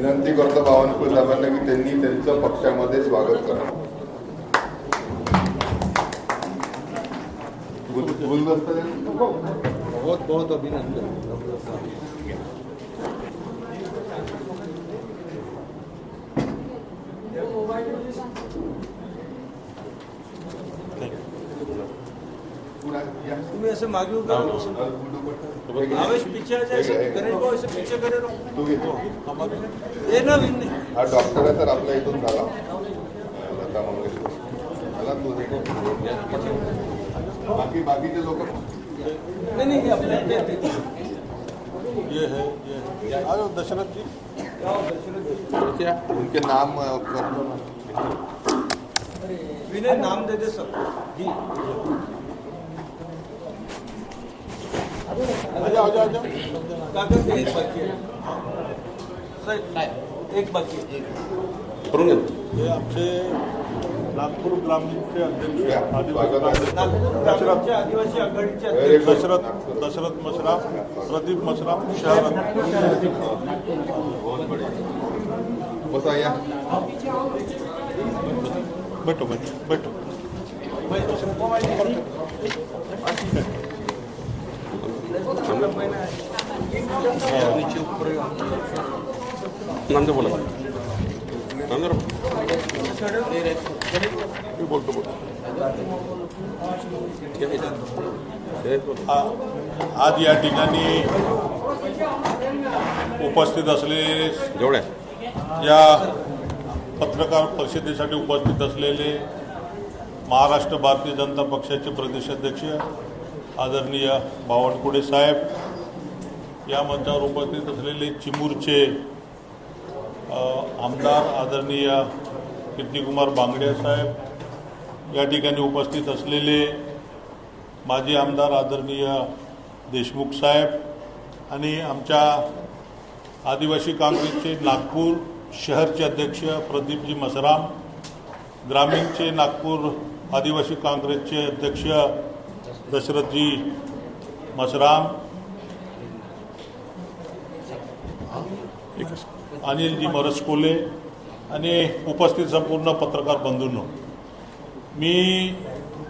विनंती करतो बावनकुळे साहेबांना की त्यांनी त्यांचं पक्षामध्ये स्वागत करावं बहुत बहुत अभिनंदन डॉक्टर साहब पुढे या. तुम्ही असं मागे उभं राहा. हे घे. आवेश पीछे आ जाए ऐसे गणेश भाऊ ऐसे पीछे खड़े रहो तू घे. ये ना विन नहीं हा डॉक्टर आहे तर आपल्या इथून झाला लता मंगेशकर मला तू हे घे. बाकी बाकीचे लोक नहीं नहीं ये अपने ये- ये- ये है ये है। आ जाओ दशरथ जी उनके नाम अ, कर दो ना. विनय नाम दे दे सब जी एक बाकी है एक बाकी हे आमचे नागपूर ग्रामीणचे अध्यक्ष या, आदिवासी आदिवासी आघाडीचे दशरथ दशरथ मशराम प्रदीप मशराफ शहर बसा भेटू बैठो बैठो बैठो नंतर बोला मी बोलतो आज या ठिकाणी उपस्थित असलेले जेवढ्या या पत्रकार परिषदेसाठी उपस्थित असलेले महाराष्ट्र भारतीय जनता पक्षाचे प्रदेशाध्यक्ष आदरणीय बावनकुळे साहेब या मंचावर उपस्थित असलेले चिमूरचे आमदार आदरणीय कीर्तिकुमार बांगड्या साहेब या ठिकाणी उपस्थित असलेले माजी आमदार आदरणीय देशमुख साहेब आणि आमच्या आदिवासी काँग्रेसचे नागपूर शहरचे अध्यक्ष प्रदीपजी मसराम ग्रामीणचे नागपूर आदिवासी काँग्रेसचे अध्यक्ष दशरथजी मसराम अनिलजी मरसकोले आणि उपस्थित संपूर्ण पत्रकार बंधूंनो मी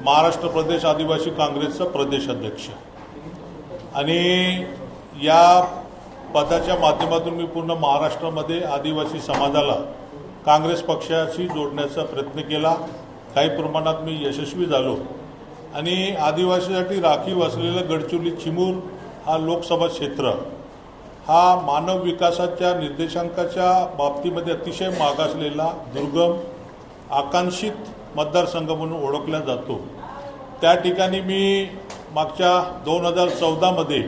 महाराष्ट्र प्रदेश आदिवासी काँग्रेसचा प्रदेश अध्यक्ष. आणि या पदाच्या माध्यमातून मी पूर्ण महाराष्ट्रामध्ये आदिवासी समाजाला काँग्रेस पक्षाशी जोडण्याचा प्रयत्न केला. काही प्रमाणात मी यशस्वी झालो. आणि आदिवासीसाठी राखीव असलेलं गडचिरोली चिमूर हा लोकसभा क्षेत्र. हा मानव विकासाच्या निर्देशांकाच्या बाबतीमध्ये अतिशय मागासलेला दुर्गम आकांक्षित मतदारसंघ म्हणून ओळखला जातो. त्या ठिकाणी मी मागच्या दोन हजार चौदामध्ये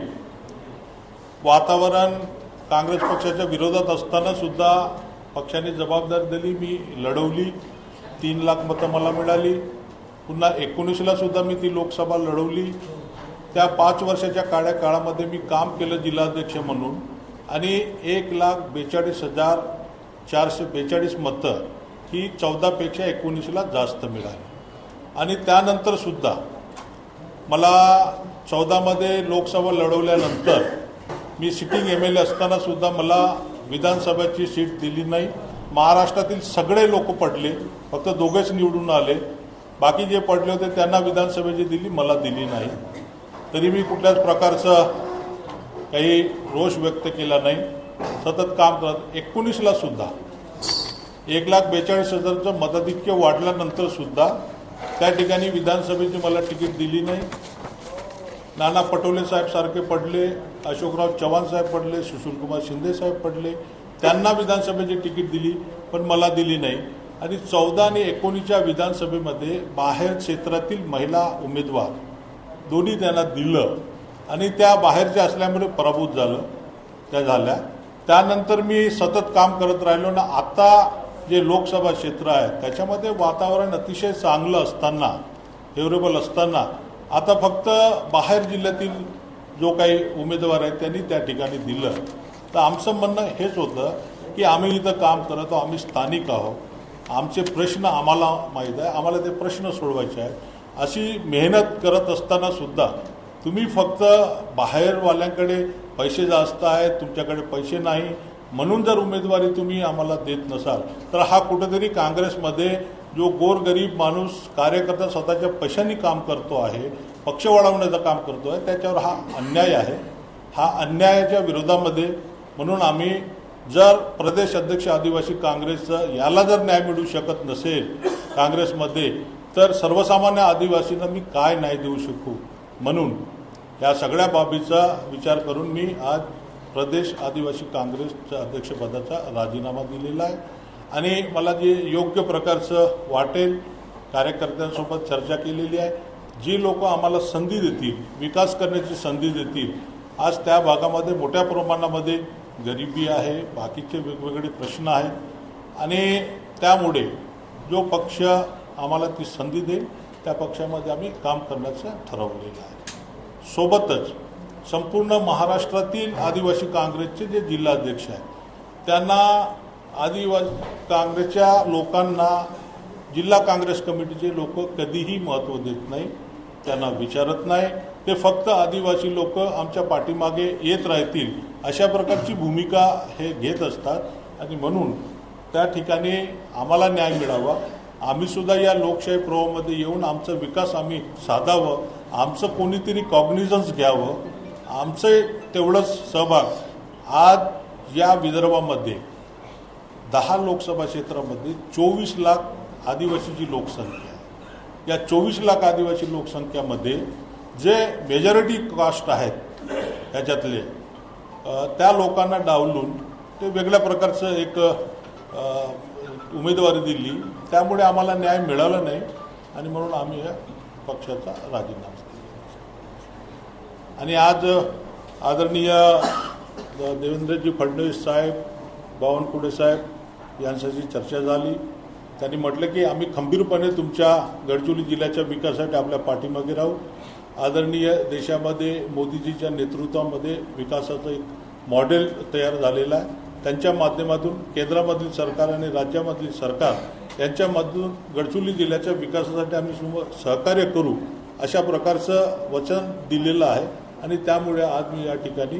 वातावरण काँग्रेस पक्षाच्या विरोधात असतानासुद्धा पक्षाने जबाबदारी दिली मी लढवली. तीन लाख मतं मला मिळाली. पुन्हा एकोणीसला सुद्धा मी ती लोकसभा लढवली. त्या पाच वर्षाच्या काळ्या काळामध्ये मी काम केलं जिल्हाध्यक्ष म्हणून. आणि एक लाख बेचाळीस हजार चारशे बेचाळीस मतं ही चौदापेक्षा एकोणीसला जास्त मिळाली. आणि त्यानंतरसुद्धा मला चौदामध्ये लोकसभा लढवल्यानंतर मी सिटिंग एम एल ए असतानासुद्धा मला विधानसभेची सीट दिली नाही. महाराष्ट्रातील सगळे लोक पडले. फक्त दोघेच निवडून आले. बाकी जे पडले होते त्यांना विधानसभेची दिली मला दिली नाही. तरी मी कुठल्याच प्रकारचं काही रोष व्यक्त केला नाही. सतत काम करत एकोणीसला सुद्धा. एक लाख बेचाळीस हजारचं मताधिक्य वाढल्यानंतर सुद्धा त्या ठिकाणी विधानसभेची मला तिकीट दिली नाही. नाना पटोले साहेब सारखे पडले अशोकराव चव्हाण साहेब पडले सुशीलकुमार शिंदे साहेब पडले. त्यांना विधानसभेची तिकीट दिली पण मला दिली नाही. आणि चौदा आणि एकोणीसच्या विधानसभेमध्ये बाहेर क्षेत्रातील महिला उमेदवार दोन्ही त्यांना दिलं आणि त्या बाहेरच्या असल्यामुळे पराभूत झालं त्या झाल्या. त्यानंतर मी सतत काम करत राहिलो ना आता जे लोकसभा क्षेत्र आहे त्याच्यामध्ये वातावरण अतिशय चांगलं असताना फेवरेबल असताना आता फक्त बाहेर जिल्ह्यातील जो काही उमेदवार आहेत त्यांनी त्या ठिकाणी दिलं. तर आमचं म्हणणं हेच होतं की आम्ही इथं काम करत आहोत आम्ही स्थानिक आहोत. आमचे प्रश्न आम्हाला माहीत आहे. आम्हाला ते प्रश्न सोडवायचे आहेत. अशी मेहनत करत असताना सुद्धा तुम्ही फक्त बाहेरवाल्यांकडे पैसे जास्त आहेत तुमच्याकडे पैसे नाही. म्हणून जर उमेदवारी तुम्ही आम्हाला देत नसाल तर हा कुठेतरी काँग्रेसमध्ये जो गोरगरीब माणूस कार्यकर्ता स्वतःच्या पैशांनी काम करतो आहे पक्ष वाढवण्याचं काम करतो आहे त्याच्यावर हा अन्याय आहे. हा अन्यायाच्या विरोधामध्ये म्हणून आम्ही जर प्रदेश अध्यक्ष आदिवासी काँग्रेसचं याला जर न्याय मिळू शकत नसेल काँग्रेसमध्ये तर सर्वसामान्य आदिवासींना मी काय न्याय देऊ शकू? म्हणून या सगळ्या बाबीचा विचार करून मी आज प्रदेश आदिवासी काँग्रेसच्या अध्यक्षपदाचा राजीनामा दिलेला आहे. आणि मला जे योग्य प्रकारचं वाटेल कार्यकर्त्यांसोबत चर्चा केलेली आहे. जी लोक आम्हाला संधी देतील विकास करण्याची संधी देतील आज त्या भागामध्ये मोठ्या प्रमाणामध्ये गरिबी आहे बाकीचे वेगवेगळे प्रश्न आहेत. आणि त्यामुळे जो पक्ष आम्हाला ती संधी देईल त्या पक्षामध्ये आम्ही काम करण्याचं ठरवलेलं आहे. सोबतच संपूर्ण महाराष्ट्रातील आदिवासी काँग्रेसचे जे जिल्हाध्यक्ष आहेत त्यांना आदिवासी काँग्रेसच्या लोकांना जिल्हा काँग्रेस कमिटीचे लोक कधीही महत्त्व देत नाही त्यांना विचारत नाही. ते फक्त आदिवासी लोक आमच्या पाठीमागे येत राहतील अशा प्रकारची भूमिका हे घेत असतात. आणि म्हणून त्या ठिकाणी आम्हाला न्याय मिळावा. आम्ही सुद्धा या लोकशाही प्रवाहामध्ये येऊन आमचा विकास आम्ही साधावं. आमचं कोणीतरी कॉग्निझन्स घ्यावं. आमचं तेवढंच सहभाग. आज या विदर्भामध्ये दहा लोकसभा क्षेत्रामध्ये चोवीस लाख आदिवासीची लोकसंख्या. आहे या चोवीस लाख आदिवासी लोकसंख्यामध्ये जे मेजॉरिटी कास्ट आहेत ह्याच्यातले त्या लोकांना डावलून ते वेगळ्या प्रकारचं एक उमेदवारी दिली. त्यामुळे आम्हाला न्याय मिळाला नाही आणि म्हणून आम्ही या पक्षाचा राजीनामा आणि आज आदरणीय देवेंद्रजी फडणवीस साहेब बावनकुळे साहेब यांच्याशी चर्चा झाली. त्यांनी म्हटलं की आम्ही खंबीरपणे तुमच्या गडचिरोली जिल्ह्याच्या विकासासाठी आपल्या पाठीमागे राहू. आदरणीय देशामध्ये मोदीजीच्या नेतृत्वामध्ये विकासाचं एक मॉडेल तयार झालेलं आहे. त्यांच्या माध्यमातून केंद्रामधील सरकार आणि राज्यामधील सरकार यांच्यामधून गडचिरोली जिल्ह्याच्या विकासासाठी आम्ही सुम- सहकार्य करू अशा प्रकारचं वचन दिलेलं आहे आणि त्यामुळे आज मी या ठिकाणी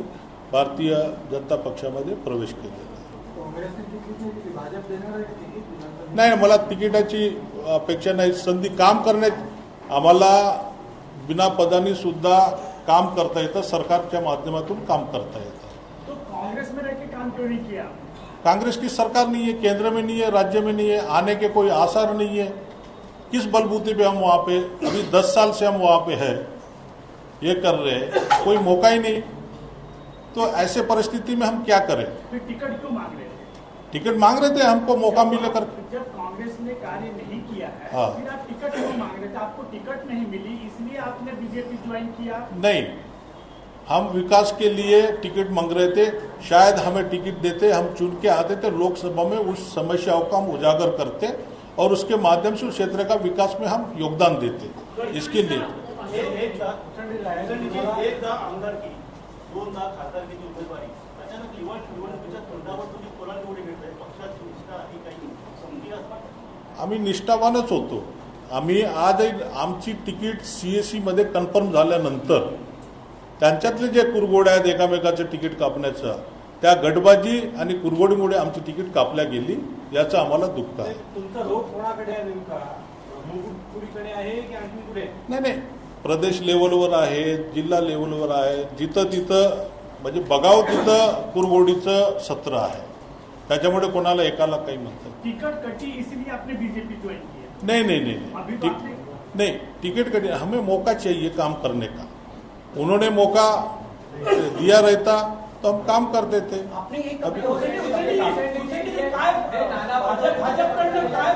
भारतीय जनता पक्षामध्ये प्रवेश केलेला नाही मला तिकिटाची अपेक्षा नाही. संधी काम करण्यात आम्हाला बिना पदानी सुद्धा काम करता येतं सरकारच्या माध्यमातून काम करता येतं. तो कांग्रेस में रह के काम क्यों नहीं किया? कांग्रेस की सरकार नहीं है केंद्र में नहीं है राज्य में नहीं है आने के कोई आसार नहीं है। किस बलबूते पे हम वहाँ पे अभी दस साल से हम वहाँ पे है ये कर रहे हैं कोई मौका ही नहीं। तो ऐसे परिस्थिति में हम क्या करें? फिर टिकट क्यों मांग रहे थे टिकट मांग रहे थे हमको मौका मिले कर। जब कांग्रेस ने कार्य नहीं किया है हाँ। फिर आप टिकट क्यों मांग रहे थे आपको टिकट नहीं मिली इसलिए आपने बीजेपी ज्वाइन किया? नहीं हम विकास के लिए टिकट मांग रहे थे शायद हमें टिकट देते हम चुन के आते थे लोकसभा में उस समस्याओं का हम उजागर करते और उसके माध्यम से उस क्षेत्र का विकास में हम योगदान देते इसके लिए। दोनदा खासदारकीची उमेदवारी अचानक निवड निवडणुकीच्या तोंडावर तुम्ही आम्ही निष्ठावानच होतो. आम्ही आजही आमची तिकीट सी एसमध्ये कन्फर्म झाल्यानंतर त्यांच्यातले जे कुरघोड्या आहेत एकामेकाचं तिकीट कापण्याचं त्या गटबाजी आणि कुरघोडीमुळे आमची तिकीट कापल्या गेली याचं आम्हाला दुःख आहे. कुठे? नाही नाही. प्रदेश लेवलवर आहे जिल्हा लेवलवर आहे. जिथं तिथं म्हणजे बघावं तिथं कुरघोडीचं सत्र आहे. त्याच्यामुळे कोणाला एकाला काही म्हणतात टिकट कटी इसलिए आपने बीजेपी ज्वाइन किया नहीं नहीं नहीं. नहीं नहीं टिकट कट हमें मौका चाहिए काम करने का. उन्होंने मौका दिया रहता तो हम काम कर देते। अभी भाजपकडनं काय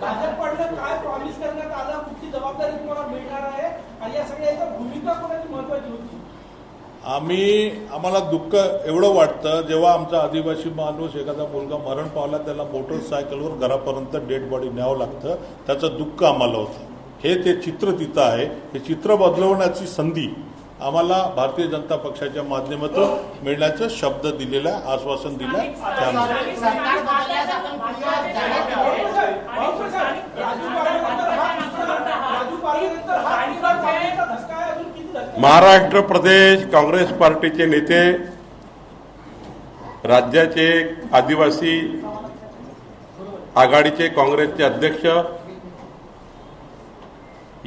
भाजपकडनं काय प्रॉमिस करण्यात आलं कुठली जबाबदारी तुम्हाला मिळणार आहे आणि या सगळ्याचा भूमिका कोणाची महत्वाची होती आम्ही आम्हाला दुःख एवढं वाटतं जेव्हा आमचा आदिवासी माणूस एखादा मुलगा मरण पावला त्याला मोटरसायकलवर घरापर्यंत डेड बॉडी न्यावं लागतं. त्याचं दुःख आम्हाला होतं. हे ते चित्र तिथं आहे. हे चित्र बदलवण्याची संधी आम्हाला भारतीय जनता पक्षाच्या माध्यमातून मिळण्याचं शब्द दिलेला आहे आश्वासन दिलं. आहे त्यामुळे महाराष्ट्र प्रदेश काँग्रेस पार्टीचे नेते राज्याचे आदिवासी आघाडीचे काँग्रेसचे अध्यक्ष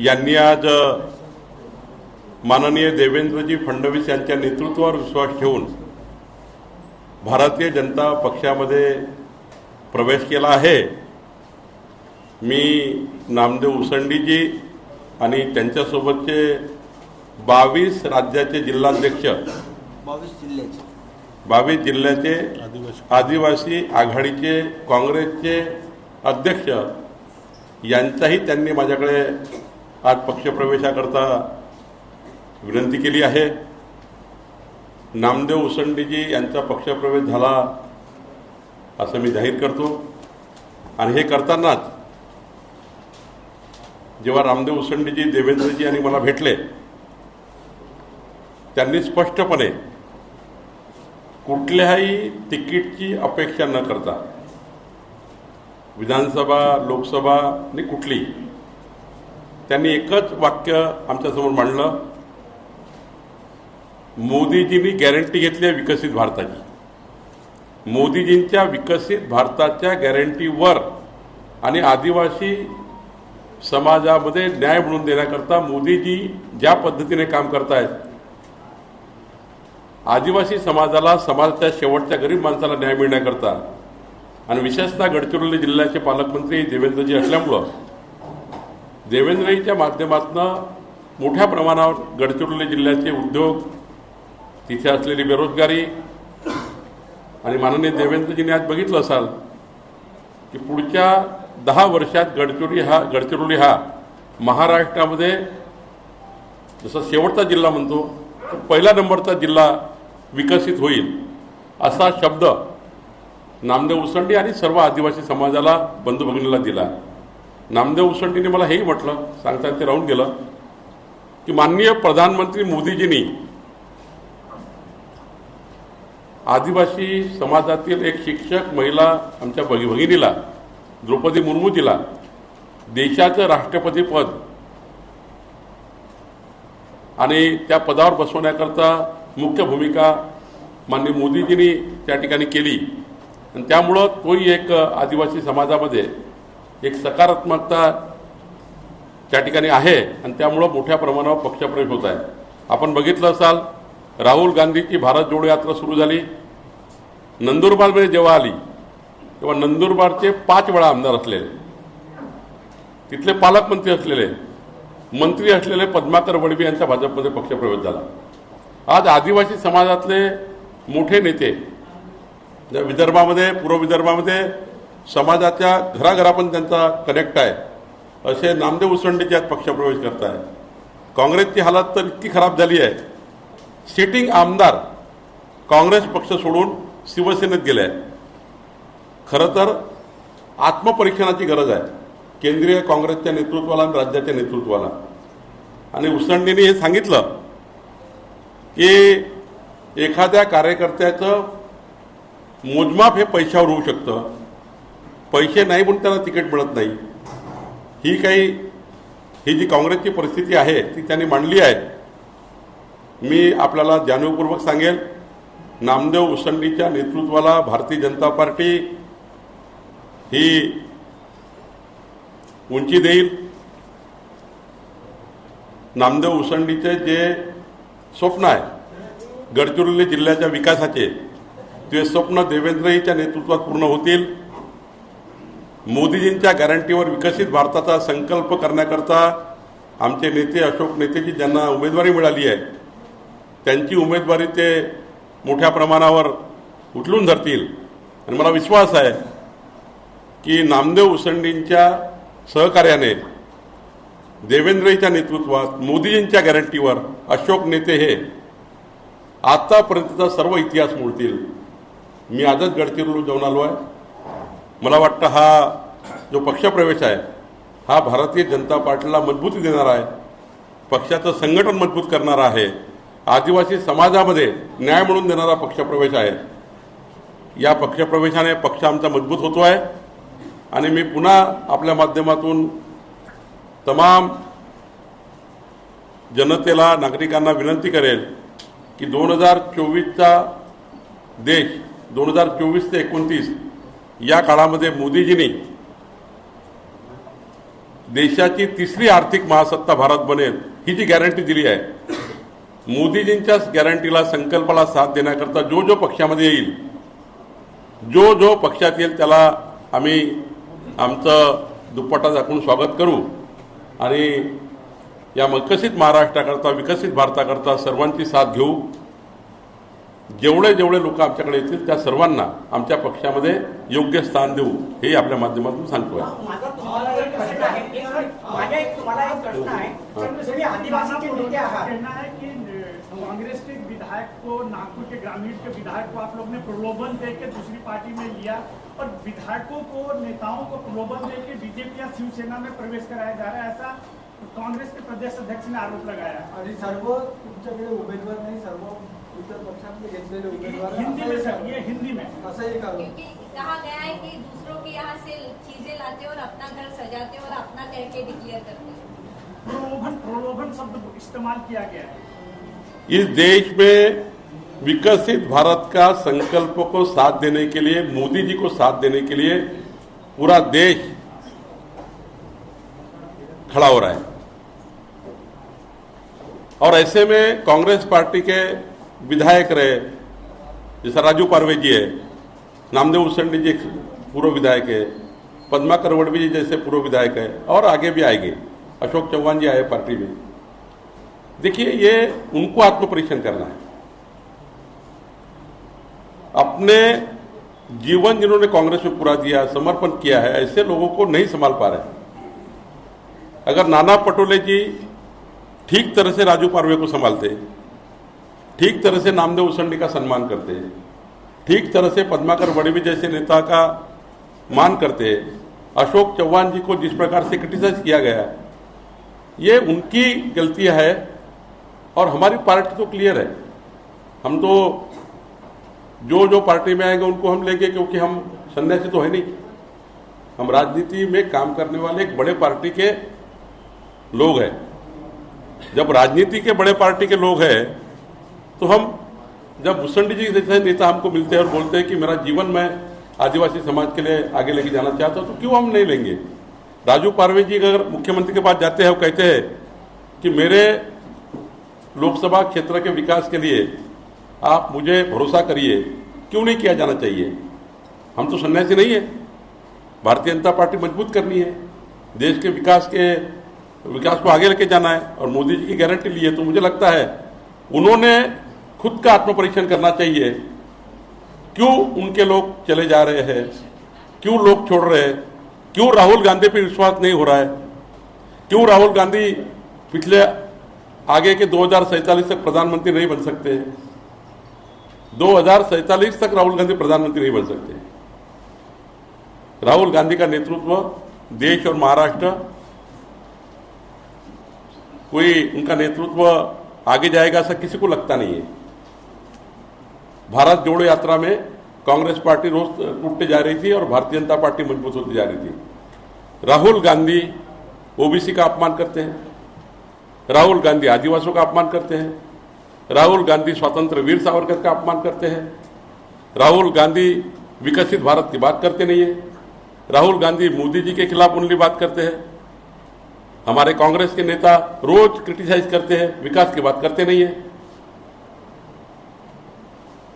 यांनी आज माननीय देवेंद्रजी फडणवीस यांच्या नेतृत्वावर विश्वास ठेवून भारतीय जनता पक्षामध्ये प्रवेश केला आहे. मी नामदेव उसंडीजी आणि त्यांच्यासोबतचे बावीस राज्याचे जिल्हाध्यक्ष. बावीस जिल्ह्याचे. बावीस जिल्ह्याचे आदिवासी. आदिवासी आघाडीचे काँग्रेसचे अध्यक्ष यांचाही त्यांनी माझ्याकडे आज पक्षप्रवेशाकरता विनंती केली आहे. नामदेव उसंडीजी यांचा पक्षप्रवेश झाला असं मी जाहीर करतो. आणि हे करतानाच जेव्हा रामदेव उसंडीजी देवेंद्रजी यांनी मला भेटले त्यांनी स्पष्टपणे कुठल्याही तिकीटची अपेक्षा न करता विधानसभा लोकसभा आणि कुठली त्यांनी एकच वाक्य आमच्यासमोर मांडलं. मोदीजींनी गॅरंटी घेतली आहे विकसित भारताची. मोदीजींच्या विकसित भारताच्या गॅरंटीवर आणि आदिवासी समाजामध्ये न्याय मिळवून देण्याकरता मोदीजी ज्या पद्धतीने काम करतायत आदिवासी समाजाला समाजाच्या शेवटच्या गरीब माणसाला न्याय मिळण्याकरता आणि विशेषतः गडचिरोली जिल्ह्याचे पालकमंत्री देवेंद्रजी असल्यामुळं देवेंद्रजीच्या माध्यमातून मोठ्या प्रमाणावर गडचिरोली जिल्ह्याचे उद्योग तिथे असलेली बेरोजगारी आणि माननीय देवेंद्रजीने आज बघितलं असाल की पुढच्या दहा वर्षात गडचिरोली हा गडचिरोली हा महाराष्ट्रामध्ये जसा शेवटचा जिल्हा म्हणतो तर पहिला नंबरचा जिल्हा विकसित होईल असा शब्द नामदेव उसंडी आणि सर्व आदिवासी समाजाला बंधू भगिनीला दिला. नामदेव उसंडीने मला हेही म्हटलं सांगता ते राहून गेलं की माननीय प्रधानमंत्री मोदीजींनी आदिवासी समाजातील एक शिक्षक महिला आमच्या भगी भगिनीला द्रौपदी मुर्मूजीला देशाचं राष्ट्रपती पद आणि त्या पदावर बसवण्याकरता मुख्य भूमिका माननीय मोदीजींनी त्या ठिकाणी केली. आणि त्यामुळं तोही एक आदिवासी समाजामध्ये एक सकारात्मकता त्या ठिकाणी आहे आणि त्यामुळं मोठ्या प्रमाणावर पक्षप्रवेश होत आहे. आपण बघितलं असाल राहुल गांधीची भारत जोडो यात्रा सुरू झाली. नंदुरबारमध्ये जेव्हा आली तेव्हा नंदुरबारचे पाच वेळा आमदार असलेले तिथले पालकमंत्री असलेले मंत्री असलेले पद्माकर वडवी यांचा भाजपमध्ये पक्षप्रवेश झाला. आज आदिवासी समाजातले मोठे नेते ज्या विदर्भामध्ये पूर्व विदर्भामध्ये समाजाच्या घराघरापर्यंत त्यांचा कनेक्ट आहे असे नामदेव उसंडीचे आज पक्षप्रवेश करत आहे काँग्रेसची हालत तर इतकी खराब झाली आहे. सिटिंग आमदार काँग्रेस पक्ष सोडून शिवसेनेत गेले आहे खरं तर आत्मपरीक्षणाची गरज आहे. केंद्रीय काँग्रेसच्या नेतृत्वाला आणि राज्याच्या नेतृत्वाला. आणि उसंडीने हे सांगितलं की एखाद्या कार्यकर्त्याचं मोजमाप हे पैशावर होऊ शकतं. पैसे नाही म्हणून त्याला तिकीट मिळत नाही. ही काही ही जी काँग्रेसची परिस्थिती आहे ती त्यांनी मांडली आहे. मी आपल्याला जाणीवपूर्वक सांगेल नामदेव उसंडीच्या नेतृत्वाला भारतीय जनता पार्टी ही उंची देईल. नामदेव उसंडीचे जे स्वप्न आहे. गडचिरोली जिल्ह्याच्या विकासाचे. ते स्वप्न देवेंद्रजीच्या नेतृत्वात पूर्ण होतील. मोदीजींच्या गॅरंटीवर विकसित भारताचा संकल्प करण्याकरता आमचे नेते अशोक नेतेजी ज्यांना उमेदवारी मिळाली आहे त्यांची उमेदवारी ते मोठ्या प्रमाणावर उचलून धरतील. आणि मला विश्वास आहे की नामदेव उसंडींच्या सहकार्याने देवेंद्रजीच्या नेतृत्वात मोदीजींच्या गॅरंटीवर अशोक नेते हे आतापर्यंतचा सर्व इतिहास मोडतील. मी आजच गडचिरोली जाऊन आलो आहे. मला वाटतं हा जो पक्षप्रवेश आहे हा भारतीय जनता पार्टीला मजबूती देणारा आहे पक्षाचं संघटन मजबूत करणारा आहे आदिवासी समाजामध्ये न्याय म्हणून देणारा पक्षप्रवेश आहे. या पक्षप्रवेशाने पक्ष आमचा मजबूत होतो आहे आणि मी पुन्हा आपल्या माध्यमातून तमाम जनतेला नागरिकांना विनंती करेल की दोन हजार चोवीसचा देश दोन हजार चोवीस ते एकोणतीस या काळामध्ये मोदीजींनी देशाची तिसरी आर्थिक महासत्ता भारत बनेल ही जी गॅरंटी दिली आहे. मोदीजींच्याच गॅरंटीला संकल्पाला साथ देण्याकरता जो जो पक्षामध्ये येईल जो जो पक्षात येईल त्याला आम्ही आमचं दुपट्टा झाकून स्वागत करू. आणि या विकसित महाराष्ट्राकरता विकसित भारताकरता सर्वांची साथ घेऊ. जेवढे जेवढे लोक आमच्याकडे येतील त्या सर्वांना आमच्या पक्षामध्ये योग्य स्थान देऊ हे आपल्या माध्यमातून सांगतोय. माझा विधायक को नागपुर के ग्रामीण के विधायक को आप लोग ने प्रलोभन दे के दूसरी पार्टी में लिया और विधायकों को नेताओं को प्रलोभन दे के बीजेपी या शिवसेना में प्रवेश कराया जा रहा है ऐसा कांग्रेस के प्रदेश अध्यक्ष ने आरोप लगाया। आणि सर्व तुमच्याकडे उमेदवार नाही सर्व इतर घेतलेले उमेदवार हिंदी में सर ये हिंदी में। क्योंकि कहा गया है कि दूसरों के यहाँ से चीज़ें लाते और अपना घर सजाते और अपना कह के डिक्लेयर करते प्रलोभन प्रलोभन शब्द इस्तेमाल किया गया है। इस देश में विकसित भारत का संकल्प को साथ देने के लिए, मोदी जी को साथ देने के लिए पूरा देश खड़ा हो रहा है। और ऐसे में कांग्रेस पार्टी के विधायक रहे, जैसा राजू पारवे जी है, नामदेव उसेंडी जी पूर्व विधायक है पद्माकर वडवी जी जैसे पूर्व विधायक है, और आगे भी आएँगे। अशोक चौहान जी आए पार्टी में। देखिए, ये उनको आत्मपरीक्षण करना है। अपने जीवन जिन्होंने कांग्रेस में पूरा दिया, समर्पण किया है, ऐसे लोगों को नहीं संभाल पा रहे। अगर नाना पटोले जी ठीक तरह से राजू पारवे को संभालते, ठीक तरह से नामदेव उसंडी का सम्मान करते, ठीक तरह से पद्माकर वड़वी जैसे नेता का मान करते, अशोक चौहान जी को जिस प्रकार से क्रिटिसाइज किया गया, ये उनकी गलती है। और हमारी पार्टी तो क्लियर है। हम तो जो जो पार्टी में आएँगे उनको हम लेंगे, क्योंकि हम सन्यासी तो है नहीं। हम राजनीति में काम करने वाले एक बड़े पार्टी के लोग हैं। जब राजनीति के बड़े पार्टी के लोग हैं तो हम, जब भूषण जी जैसे नेता हमको मिलते हैं और बोलते हैं कि मेरा जीवन मैं आदिवासी समाज के लिए आगे लेके जाना चाहता हूँ तो क्यों हम नहीं लेंगे? राजू पारवे जी अगर मुख्यमंत्री के पास जाते हैं वो कहते हैं कि मेरे लोकसभा क्षेत्र के विकास के लिए आप मुझे भरोसा करिए, क्यों नहीं किया जाना चाहिए? हम तो सन्यासी नहीं है। भारतीय जनता पार्टी मज़बूत करनी है। देश के विकास के, विकास को आगे लेके जाना है और मोदी जी की गारंटी ली है तो मुझे लगता है उन्होंने खुद का आत्मपरीक्षण करना चाहिए। क्यों उनके लोग चले जा रहे हैं? क्यों लोग छोड़ रहे हैं? क्यों राहुल गांधी पे विश्वास नहीं हो रहा है? क्यों राहुल गांधी पिछले आगे के दो तक प्रधानमंत्री नहीं बन सकते हैं। दो तक राहुल गांधी प्रधानमंत्री नहीं बन सकते राहुल गांधी का नेतृत्व देश और महाराष्ट्र, कोई उनका नेतृत्व आगे जाएगा ऐसा किसी को लगता नहीं है। भारत जोड़ो यात्रा में कांग्रेस पार्टी रोज टूटते जा रही थी और भारतीय जनता पार्टी मज़बूत होती जा रही थी। राहुल गांधी ओबीसी का अपमान करते हैं। राहुल गांधी आदिवासियों का अपमान करते हैं। राहुल गांधी स्वतंत्र वीर सावरकर का अपमान करते हैं। राहुल गांधी विकसित भारत की बात करते नहीं है। राहुल गांधी मोदी जी के खिलाफ उनली बात करते हैं। हमारे कांग्रेस के नेता रोज क्रिटिसाइज करते हैं, विकास की बात करते नहीं है।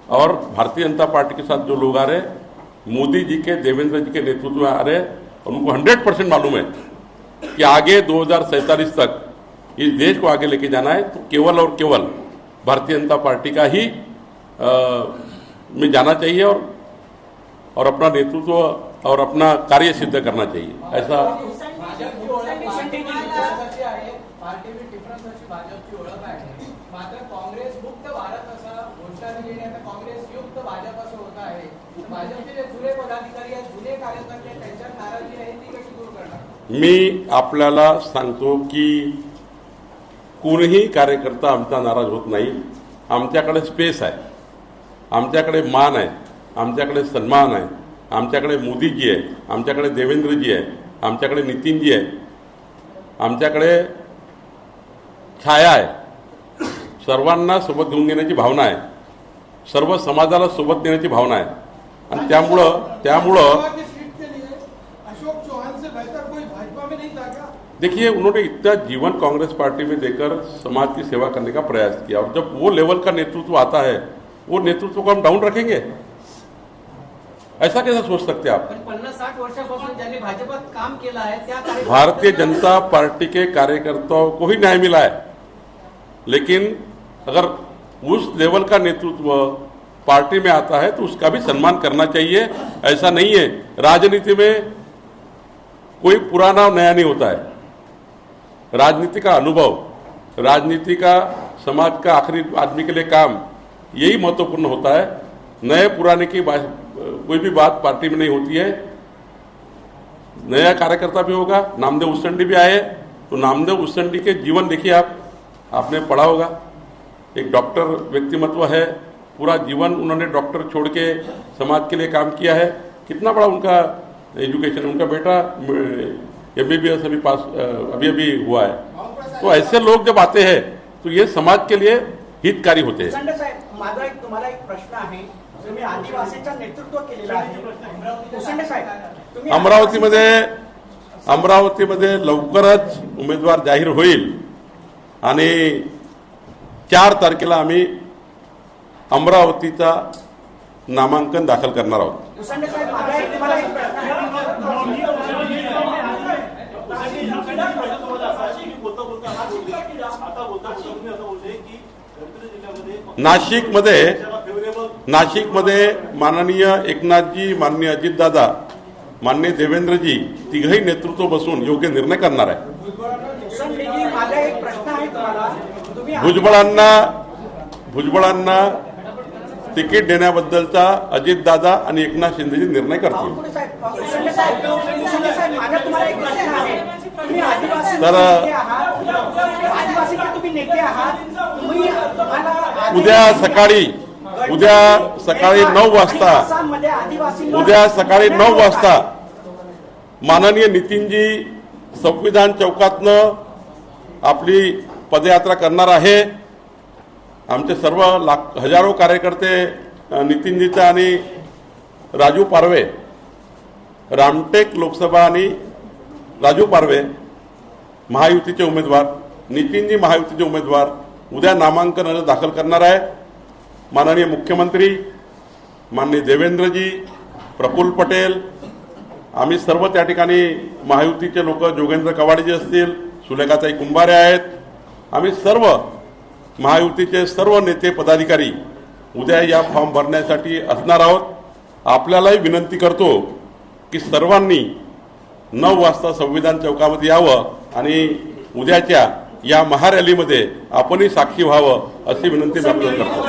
और भारतीय जनता पार्टी के साथ जो लोग आ रहे मोदी जी के, देवेंद्र जी के नेतृत्व में आ रहे हैं, उनको 100 परसेंट मालूम है कि आगे दो हज़ार सैंतालीस तक इस देश को आगे लेके जाना है तो केवल और केवल भारतीय जनता पार्टी का ही आ, में जाना चाहिए और और अपना नेतृत्व तो और अपना कार्य सिद्ध करना चाहिए। ऐसा मी आपल्याला सांगतो की कोणीही कार्यकर्ता आमचा नाराज होत नाही. आमच्याकडे स्पेस आहे. आमच्याकडे मान आहे. आमच्याकडे सन्मान आहे. आमच्याकडे मोदीजी आहे. आमच्याकडे देवेंद्रजी आहे. आमच्याकडे नितीनजी आहे. आमच्याकडे छाया आहे. सर्वांना सोबत घेऊन घेण्याची भावना आहे. सर्व समाजाला सोबत नेण्याची भावना आहे. आणि त्यामुळं त्यामुळं देखिए उन्होंने इतना जीवन कांग्रेस पार्टी में देकर समाज की सेवा करने का प्रयास किया। और जब वो लेवल का नेतृत्व आता है वो नेतृत्व को हम डाउन रखेंगे? ऐसा कैसा सोच सकते हैं आप? भारतीय जनता पार्टी के कार्यकर्ताओं को ही न्याय मिला है। लेकिन अगर उस लेवल का नेतृत्व पार्टी में आता है तो उसका भी सम्मान करना चाहिए। ऐसा नहीं है। राजनीति में कोई पुराना नया नहीं होता है। राजनीति का अनुभव, राजनीति का, समाज का आखिरी आदमी के लिए काम, यही महत्वपूर्ण होता है। नए पुराने की कोई भी बात पार्टी में नहीं होती है। नया कार्यकर्ता भी होगा, नामदेव उस्संडी भी आए तो नामदेव उस्संडी के जीवन देखिए आप, आपने पढ़ा होगा। एक डॉक्टर व्यक्तिमत्व है, पूरा जीवन उन्होंने डॉक्टर छोड़ के समाज के लिए काम किया है। कितना बड़ा उनका एजुकेशन उनका बेटा एम बी बी एस अभी पास अभी अभी हुआ है। तो ऐसे लोग जब आते हैं तो ये समाज के लिए हितकारी होते हैं। माझा एक तुम्हाला एक प्रश्न आहे. तुम्ही आदिवासीचं नेतृत्व केलेलं आहे. संडे साहेब तुम्ही अमरावतीमध्ये अमरावतीमध्ये लवकरच उमेदवार जाहीर होईल. आणि चार तारखेला आम्ही अमरावतीचा नामांकन दाखल करणार आहोत संडे साहेब माझा एक तुम्हाला एक प्रश्न आहे बोलता बोलता हा बोलले आता बोलता बोलता तुम्ही असं बोलले की गडचिरोली जिल्ह्यामध्ये नाशिकमध्ये नाशिकमध्ये माननीय एकनाथजी माननीय अजितदादा माननीय देवेंद्रजी तिघही नेतृत्व बसून योग्य निर्णय करणार आहे भुजबळांना भुजबळांना तिकीट देण्याबद्दलचा अजितदादा आणि एकनाथ शिंदेजी निर्णय करतील तर- उद्या सकाळी उद्या सकाळी नऊ वाजता उद्या सकाळी नऊ वाजता माननीय नितीनजी संविधान चौकातनं आपली पदयात्रा करणार आहे. आमचे सर्व लाख हजारो कार्यकर्ते नितीनजीचा आणि राजू पारवे रामटेक लोकसभा आणि राजू पारवे महायुतीचे उमेदवार नितीनजी महायुतीचे उमेदवार उद्या नामांकन अर्ज दाखल करणार आहे. माननीय मुख्यमंत्री माननीय देवेंद्रजी प्रफुल्ल पटेल आम्ही सर्व त्या ठिकाणी महायुतीचे लोक जोगेंद्र कवाडेजी असतील सुलेखाताई कुंभारे आहेत आम्ही सर्व महायुतीचे सर्व नेते पदाधिकारी उद्या या फॉर्म भरण्यासाठी असणार आहोत. आपल्यालाही विनंती करतो की सर्वांनी नऊ वाजता संविधान चौकामध्ये यावं आणि उद्याच्या या महारॅलीमध्ये आपणही साक्षी व्हावं अशी विनंती मी आपल्याला करतो.